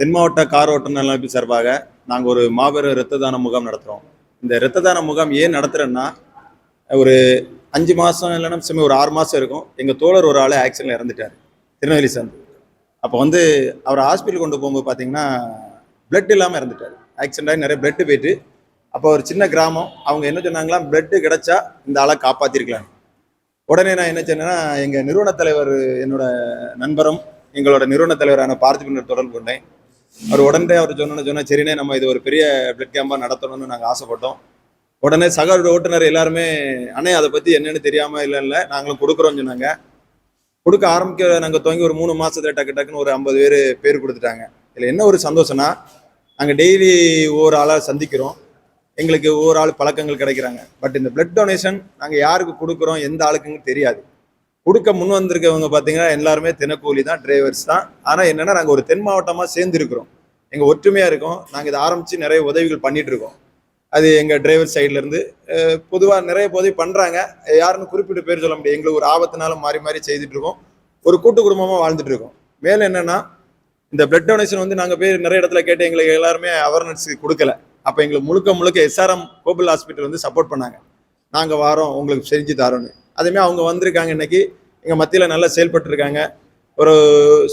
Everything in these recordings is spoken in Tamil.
தென் மாவட்ட கார் ஓட்டுநர் நலமைப்பு சார்பாக நாங்கள் ஒரு மாபெரும் இரத்த தான முகாம் நடத்துகிறோம் இந்த இரத்த தான முகாம் ஏன் நடத்துகிறேன்னா ஒரு அஞ்சு மாதம் இல்லைன்னா சும்மா ஒரு ஆறு மாதம் இருக்கும். எங்கள் தோழர் ஒரு ஆள் ஆக்சிடென்ட்ல இறந்துட்டார். திருநெல்வேலி சார்ந்து. அப்போ வந்து அவர் ஹாஸ்பிட்டல் கொண்டு போகும்போது பார்த்தீங்கன்னா பிளட் இல்லாமல் இறந்துட்டார். ஆக்சிடென்ட் ஆகி நிறைய பிளட்டு போயிட்டு அப்போ ஒரு சின்ன கிராமம். அவங்க என்ன சொன்னாங்களாம் பிளட்டு கிடைச்சா இந்த ஆளை காப்பாற்றிருக்கலாம் உடனே நான் என்ன சொன்னேன்னா எங்கள் நிறுவன தலைவர் என்னோட நண்பரும் எங்களோட நிறுவன தலைவரான பார்த்திபனர் தொடர்பு கொண்டேன். அவர் உடனே அவர் சொன்னோன்னு சொன்னா சரினே நம்ம இது ஒரு பெரிய பிளட் கேம்பாக நடத்தணும்னு நாங்கள் ஆசைப்பட்டோம். உடனே சக ஓட்டுநர் எல்லாருமே அண்ணே அதை பற்றி என்னென்னு தெரியாமல் இல்லை இல்லை நாங்களும் கொடுக்குறோம்னு சொன்னாங்க. கொடுக்க ஆரம்பிக்க நாங்கள் துவங்கி ஒரு மூணு மாதத்துல டக்கு டக்குன்னு ஒரு ஐம்பது பேர் பேர் கொடுத்துட்டாங்க. இதில் என்ன ஒரு சந்தோஷம்னா நாங்கள் டெய்லி ஒவ்வொரு ஆளாக சந்திக்கிறோம். எங்களுக்கு ஒவ்வொரு ஆள் பழக்கங்கள் கிடைக்கிறாங்க. பட் இந்த பிளட் டொனேஷன் நாங்கள் யாருக்கு கொடுக்குறோம் எந்த ஆளுக்குன்னு தெரியாது. கொடுக்க முன் வந்திருக்கவங்க பார்த்தீங்கன்னா எல்லாருமே தினக்கூலி தான் டிரைவர்ஸ் தான். ஆனால் என்னென்னா நாங்கள் ஒரு தென் மாவட்டமாக சேர்ந்துருக்கிறோம். எங்கள் ஒற்றுமையாக இருக்கோம். நாங்கள் இதை ஆரம்பித்து நிறைய உதவிகள் பண்ணிட்டு இருக்கோம். அது எங்கள் டிரைவர் சைட்லேருந்து பொதுவாக நிறைய உதவி பண்ணுறாங்க யாருன்னு குறிப்பிட்டு பேர் சொல்ல முடியாது. எங்களுக்கு ஒரு ஆபத்தினாலும் மாறி மாறி செய்துட்டு இருக்கோம். ஒரு கூட்டு குடும்பமாக வாழ்ந்துட்டு இருக்கோம். மேலே என்னென்னா இந்த பிளட் டொனேஷன் வந்து நாங்கள் போய் நிறைய இடத்துல கேட்டு எங்களுக்கு எல்லாருமே அவேர்னஸ்க்கு கொடுக்கல. அப்போ எங்களுக்கு முழுக்க முழுக்க எஸ்ஆர்எம் கோகுல் ஹாஸ்பிட்டல் வந்து சப்போர்ட் பண்ணாங்க. நாங்கள் வாரோம் உங்களுக்கு செஞ்சு தரோன்னு அதேமாதிரி அவங்க வந்திருக்காங்க இன்னைக்கு. எங்கள் மத்தியில் நல்லா செயல்பட்டுருக்காங்க. ஒரு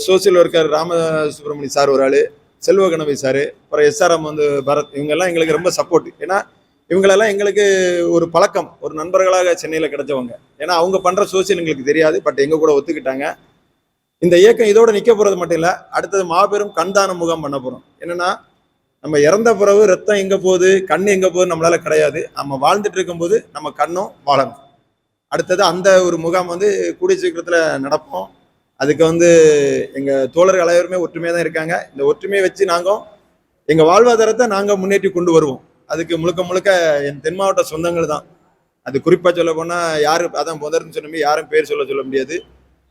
social worker Rama Subramani sir ஒரு ஆள் செல்வ கணபதி சார் அப்புறம் எஸ்ஆர்எம் வந்து பரத் இவங்கெல்லாம் எங்களுக்கு ரொம்ப சப்போர்ட் ஏன்னா இவங்களெல்லாம் எங்களுக்கு ஒரு பழக்கம் ஒரு நண்பர்களாக சென்னையில் கிடைச்சவங்க. ஏன்னா அவங்க பண்ணுற சோசியல் எங்களுக்கு தெரியாது பட் எங்கள் கூட ஒத்துக்கிட்டாங்க. இந்த இயக்கம் இதோட நிற்க போகிறது மட்டும் இல்லை அடுத்தது மாபெரும் கண்தான முகாம் பண்ண போகிறோம் என்னன்னா நம்ம இறந்த பிறகு ரத்தம் எங்கே போகுது கண் எங்கே போகுது நம்மளால் கிடையாது. நம்ம வாழ்ந்துட்டு இருக்கும்போது நம்ம கண்ணும் வாழணும். அடுத்தது அந்த ஒரு முகாம் வந்து கூடிய சீக்கிரத்தில் நடப்போம். அதுக்கு வந்து எங்கள் தோழர்கள் அனைவருமே ஒற்றுமையாக தான் இருக்காங்க. இந்த ஒற்றுமையை வச்சு நாங்கள் எங்கள் வாழ்வாதாரத்தை நாங்கள் முன்னேற்றி கொண்டு வருவோம். அதுக்கு முழுக்க முழுக்க என் தென் மாவட்ட சொந்தங்கள் தான். அது குறிப்பாக சொல்ல போனால் அதான் முதர்னு சொன்னமே யாரும் பேர் சொல்ல சொல்ல முடியாது.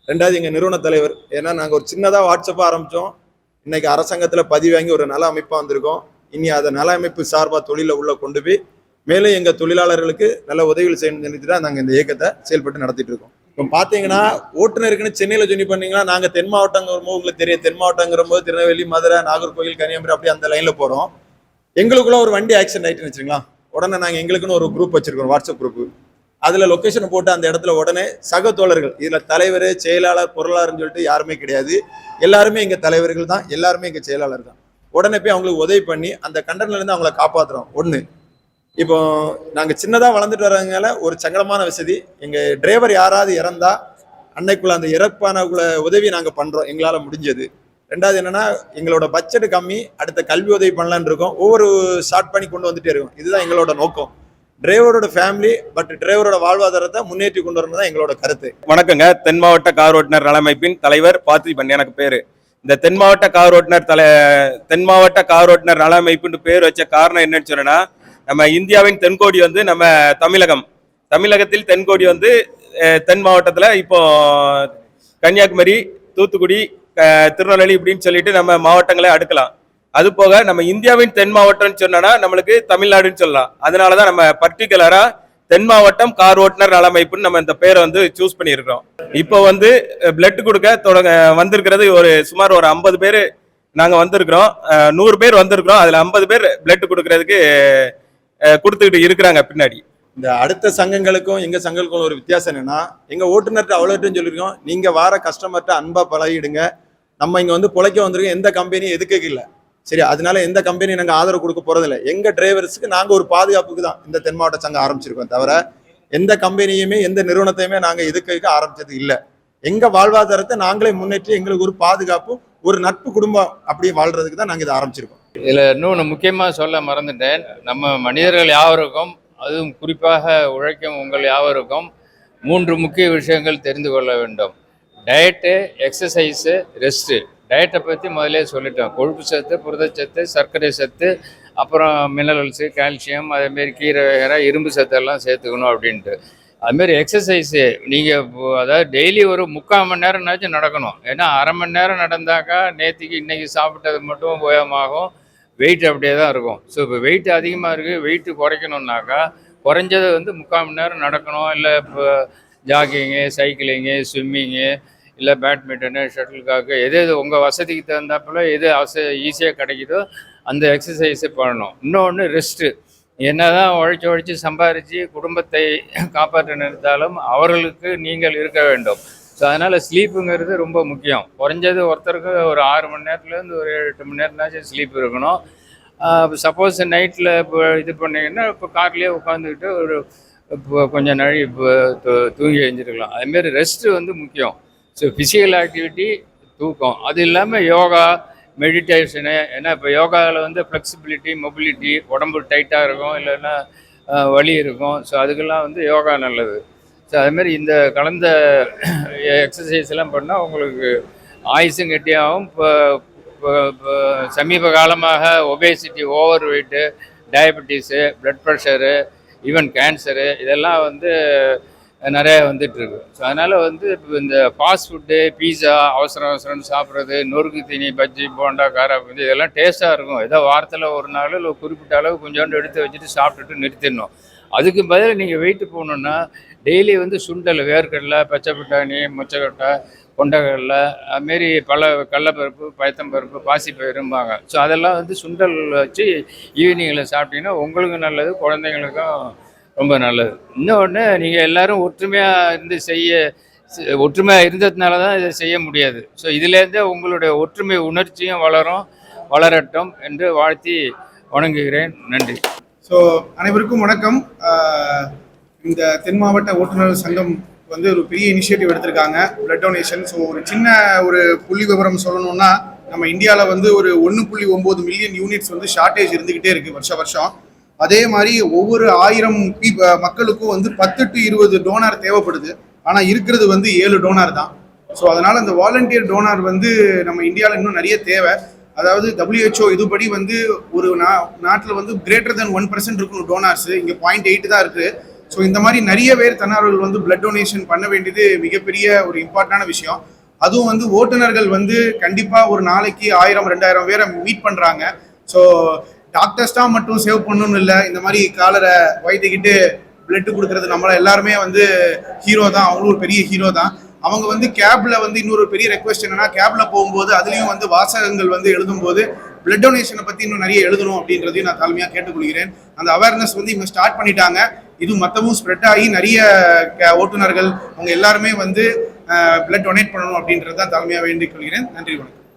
ரெண்டாவது எங்கள் நிறுவன தலைவர். ஏன்னா நாங்கள் ஒரு சின்னதாக வாட்ஸ்அப்பாக ஆரம்பித்தோம் இன்றைக்கி அரசாங்கத்தில் பதிவு வாங்கி ஒரு நல அமைப்பாக வந்திருக்கோம். இனி அதை நல அமைப்பு சார்பாக தொழிலை உள்ளே கொண்டு போய் மேலும் எங்கள் தொழிலாளர்களுக்கு நல்ல உதவிகள் செய்யணும்னு சொல்லிட்டு தான் நாங்கள் இந்த இயக்கத்தை செயல்பட்டு நடத்திட்டு இருக்கோம். இப்போ பார்த்தீங்கன்னா ஓட்டுநருக்குன்னு சென்னையில் சொல்லி பண்ணீங்கன்னா நாங்கள் தென் மாவட்டங்கிற போது உங்களுக்கு தெரியும். தென் மாவட்டங்கிற போது திருநெல்வேலி மதுரை நாகர்கோவில் கன்னியாகுமரி அப்படி அந்த லைனில் போகிறோம் எங்களுக்குள்ள ஒரு வண்டி ஆக்சிடென்ட் ஆயிட்டுன்னு வச்சுங்களா உடனே நாங்கள் எங்களுக்குன்னு ஒரு குரூப் வச்சுருக்கோம் வாட்ஸ்அப் குரூப் அதில் லொக்கேஷனை போட்டு அந்த இடத்துல உடனே சக தோழர்கள் இதில் தலைவர் செயலாளர் பொருளாளர்னு சொல்லிட்டு யாருமே கிடையாது. எல்லாருமே எங்கள் தலைவர்கள் தான் எல்லாருமே எங்கள் செயலாளர் தான். உடனே போய் அவங்களுக்கு உதவி பண்ணி அந்த கண்டனிலேருந்து அவங்கள காப்பாற்றுறோம் ஒன்று இப்போ நாங்கள் சின்னதாக வளர்ந்துட்டு வரவங்கள ஒரு சங்கடமான வசதி. எங்கள் டிரைவர் யாராவது இறந்தா அன்னைக்குள்ள அந்த இறப்பானக்குள்ள உதவி நாங்கள் பண்ணுறோம் எங்களால் முடிஞ்சது. ரெண்டாவது என்னன்னா எங்களோட பட்ஜெட் கம்மி அடுத்த கல்வி உதவி பண்ணலான் இருக்கோம். ஒவ்வொரு ஷார்ட் பண்ணி கொண்டு வந்துட்டே இருக்கும். இதுதான் எங்களோட நோக்கம். டிரைவரோட ஃபேமிலி பட் டிரைவரோட வாழ்வாதாரத்தை முன்னேற்றி கொண்டு வரணும் தான் எங்களோட கருத்து. வணக்கங்க. தென் மாவட்ட கார் ஓட்டுநர் நலமைப்பின் தலைவர் பார்த்திபன் எனக்கு பேர். இந்த தென் மாவட்ட கார் ஓட்டுநர் தலை தென் மாவட்ட கார் ஓட்டுநர் நலமைப்புன்னு பேர் வச்ச காரணம் என்னன்னு சொன்னா நம்ம இந்தியாவின் தென்கோடி வந்து நம்ம தமிழகம். தமிழகத்தில் தென்கோடி வந்து தென் மாவட்டத்தில் இப்போ கன்னியாகுமரி தூத்துக்குடி திருநெல்வேலி இப்படின்னு சொல்லிட்டு நம்ம மாவட்டங்களை அடுக்கலாம். அது போக நம்ம இந்தியாவின் தென் மாவட்டம்னு சொன்னோன்னா நம்மளுக்கு தமிழ்நாடுன்னு சொல்லலாம். அதனால தான் நம்ம பர்டிகுலராக தென் மாவட்டம் கார் ஓட்டுநர் நலமைப்புன்னு நம்ம இந்த பேரை வந்து சூஸ் பண்ணியிருக்கிறோம். இப்போ வந்து பிளட் கொடுக்க தொடங்க வந்திருக்கிறது ஒரு சுமார் ஒரு ஐம்பது பேர் நாங்கள் வந்திருக்கிறோம். நூறு பேர் வந்திருக்கிறோம். அதில் ஐம்பது பேர் பிளட் கொடுக்கறதுக்கு கொடுத்துக்கிட்டு இருக்கிறாங்க பின்னாடி. இந்த அடுத்த சங்கங்களுக்கும் எங்க சங்கங்களுக்கும் ஒரு வித்தியாசம் என்னன்னா எங்க ஓட்டுநர்கிட்ட அவ்வளோட்டும் சொல்லியிருக்கோம் நீங்க வார கஸ்டமர்கிட்ட அன்பா பழகிடுங்க. நம்ம இங்க வந்து பொழைக்க வந்திருக்கோம் எந்த கம்பெனியும் எதுக்கு இல்லை. சரி அதனால எந்த கம்பெனி நாங்கள் ஆதரவு கொடுக்க போறதில்ல. எங்க டிரைவர்ஸுக்கு நாங்க ஒரு பாதுகாப்புக்கு தான் இந்த தென் மாவட்ட சங்கம் ஆரம்பிச்சிருக்கோம் தவிர எந்த கம்பெனியுமே எந்த நிறுவனத்தையுமே நாங்க எதுக்கு ஆரம்பிச்சது இல்லை. எங்க வாழ்வாதாரத்தை நாங்களே முன்னேற்றி எங்களுக்கு ஒரு பாதுகாப்பும் ஒரு நட்பு குடும்பம் அப்படி வாழ்றதுக்கு தான் நாங்கள் இதை ஆரம்பிச்சிருக்கோம். இதில் இன்னொன்று முக்கியமாக சொல்ல மறந்துட்டேன். நம்ம மனிதர்கள் யாவருக்கும் அதுவும் குறிப்பாக உழைக்கும் உங்கள் யாவருக்கும் மூன்று முக்கிய விஷயங்கள் தெரிந்து கொள்ள வேண்டும். டயட்டு எக்ஸசைஸு ரெஸ்ட்டு டயட்டை பற்றி முதலே சொல்லிட்டோம். கொழுப்பு சத்து புரதச்சத்து சர்க்கரை சத்து அப்புறம் மினரல்ஸு கால்சியம் அதேமாரி கீரை வகைரை இரும்பு சத்தெல்லாம் சேர்த்துக்கணும் அப்படின்ட்டு. அதுமாரி எக்ஸசைஸு நீங்கள் அதாவது டெய்லி ஒரு முக்கால் மணி நேரம்னாச்சும் நடக்கணும். ஏன்னா அரை மணி நேரம் நடந்தாக்கா நேற்றுக்கு இன்றைக்கி சாப்பிட்டது மட்டும் உபயோகமாகும். வெயிட் அப்படியே தான் இருக்கும். ஸோ இப்போ வெயிட் அதிகமாக இருக்குது வெயிட்டு குறைக்கணுன்னாக்கா குறைஞ்சது வந்து முக்கால் மணி நேரம் நடக்கணும். இல்லை இப்போ ஜாகிங்கு சைக்கிளிங்கு ஸ்விம்மிங்கு இல்லை பேட்மிண்டனு ஷட்டில்காக்கு எது எது உங்கள் வசதிக்கு தகுந்தாப்பில் எது அவச ஈஸியாக கிடைக்குதோ அந்த எக்ஸசைஸை பண்ணணும். இன்னொன்று ரெஸ்ட்டு என்ன தான் உழைச்சி உழைச்சி சம்பாரித்து குடும்பத்தை காப்பாற்ற நினைத்தாலும் அவர்களுக்கு நீங்கள் இருக்க வேண்டும். ஸோ அதனால் ஸ்லீப்புங்கிறது ரொம்ப முக்கியம். குறைஞ்சது ஒருத்தருக்கு ஒரு ஆறு மணி நேரத்துலேருந்து ஒரு ஏழு எட்டு மணி நேரம்னாச்சும் ஸ்லீப் இருக்கணும். சப்போஸ் நைட்டில் இப்போ இது பண்ணீங்கன்னா இப்போ கார்லேயே உட்காந்துக்கிட்டு ஒரு இப்போ கொஞ்சம் நழி இப்போ தூ- தூங்கி எழுந்திருக்கலாம். அதுமாரி ரெஸ்ட்டு வந்து முக்கியம். ஸோ ஃபிசிக்கல் ஆக்டிவிட்டி தூக்கம். அது இல்லாமல் யோகா மெடிடேஷனு ஏன்னா இப்போ யோகாவில் வந்து ஃப்ளெக்சிபிலிட்டி மொபிலிட்டி உடம்பு டைட்டாக இருக்கும் இல்லைன்னா வலி இருக்கும். ஸோ அதுக்கெல்லாம் வந்து யோகா நல்லது. ஸோ அதுமாரி இந்த கலந்த எக்ஸசைஸ் எல்லாம் பண்ணால் உங்களுக்கு ஆயுசும் கெட்டியாகவும் இப்போ சமீப காலமாக obesity over weight diabetes blood pressure even cancer இதெல்லாம் வந்து நிறைய வந்துட்டு இருக்கு. ஸோ அதனால் வந்து இப்போ இந்த ஃபாஸ்ட் ஃபுட்டு பீஸா அவசரம் அவசரம்னு சாப்பிட்றது நொறுக்கு தீனி பஜ்ஜி போண்டா காரா பூந்தி இதெல்லாம் டேஸ்ட்டாக இருக்கும். ஏதோ வாரத்தில் ஒரு நாள் இல்லை குறிப்பிட்ட அளவு கொஞ்சோண்டு எடுத்து வச்சுட்டு சாப்பிட்டுட்டு நிறுத்திடணும். அதுக்கு பதில் நீங்கள் வெயிட்டு போகணுன்னா டெய்லி வந்து சுண்டல் வேர்க்கடலை பச்சை பட்டாணி மொச்சக்கொட்டை கொண்டக்கடலை அதுமாரி பல கடலப்பருப்பு பயத்தம்பருப்பு பாசிப்பயிரும்பாங்க ஸோ அதெல்லாம் வந்து சுண்டல் வச்சு ஈவினிங்கில் சாப்பிட்டீங்கன்னா உங்களுக்கும் நல்லது குழந்தைங்களுக்கும் ரொம்ப நல்லது. இன்னொன்று நீங்கள் எல்லாரும் ஒற்றுமையாக இருந்து செய்ய ஒற்றுமையாக இருந்ததுனால தான் இதை செய்ய முடியாது. ஸோ இதுலேருந்தே உங்களுடைய ஒற்றுமை உணர்ச்சியும் வளரும் வளரட்டும் என்று வாழ்த்தி வணங்குகிறேன். நன்றி. ஸோ அனைவருக்கும் வணக்கம். இந்த தென் மாவட்ட ஓட்டுநர் சங்கம் வந்து ஒரு பெரிய இனிஷியேட்டிவ் எடுத்திருக்காங்க பிளட் டொனேஷன் ஸோ ஒரு சின்ன ஒரு புள்ளி விவரம் சொல்லணும்னா நம்ம இந்தியாவில் வந்து ஒரு ஒன்று புள்ளி ஒம்பது மில்லியன் யூனிட்ஸ் வந்து ஷார்ட்டேஜ் இருந்துக்கிட்டே இருக்குது வருஷ வருஷம். அதே மாதிரி ஒவ்வொரு ஆயிரம் மக்களுக்கும் வந்து பத்து டு இருபது டோனார் தேவைப்படுது. ஆனால் இருக்கிறது வந்து ஏழு டோனார் தான். ஸோ அதனால் அந்த வாலண்டியர் டோனார் வந்து நம்ம இந்தியாவில் இன்னும் நிறைய தேவை. அதாவது டபிள்யூஹெச்ஓ இதுபடி வந்து ஒரு நா நாட்டில் வந்து கிரேட்டர் தென் ஒன் பர்சன்ட் இருக்கணும் டோனார்ஸ் இங்கே பாயிண்ட் எயிட் தான் இருக்குது ஸோ இந்த மாதிரி நிறைய பேர் தன்னார்வர்கள் வந்து பிளட் டொனேஷன் பண்ண வேண்டியது மிகப்பெரிய ஒரு இம்பார்ட்டண்டான விஷயம். அதுவும் வந்து ஓட்டுநர்கள் வந்து கண்டிப்பாக ஒரு நாளைக்கு ஆயிரம் ரெண்டாயிரம் பேரை மீட் பண்ணுறாங்க ஸோ டாக்டர்ஸ் மட்டும் சேவ் பண்ணணும்னு இல்லை. இந்த மாதிரி காலரை வயிற்றுக்கிட்டு பிளட்டு கொடுக்கறது நம்மள எல்லாருமே வந்து ஹீரோ தான். அவங்களும் ஒரு பெரிய ஹீரோ தான். அவங்க வந்து கேப்ல வந்து இன்னொரு பெரிய ரெக்வஸ்ட் என்னன்னா கேப்ல போகும்போது அதுலயும் வந்து வாசகங்கள் வந்து எழுதும்போது பிளட் டொனேஷனை பத்தி இன்னும் நிறைய எழுதணும் அப்படின்றதையும் நான் தாழ்மையா கேட்டுக்கொள்கிறேன். அந்த அவேர்னஸ் வந்து இவங்க ஸ்டார்ட் பண்ணிட்டாங்க. இது மற்றவும் ஸ்ப்ரெட் ஆகி நிறைய க- ஓட்டுநர்கள் அவங்க எல்லாருமே வந்து பிளட் டொனேட் பண்ணணும் அப்படின்றது தான் தாழ்மையா வேண்டிக் கொள்கிறேன். நன்றி வணக்கம்.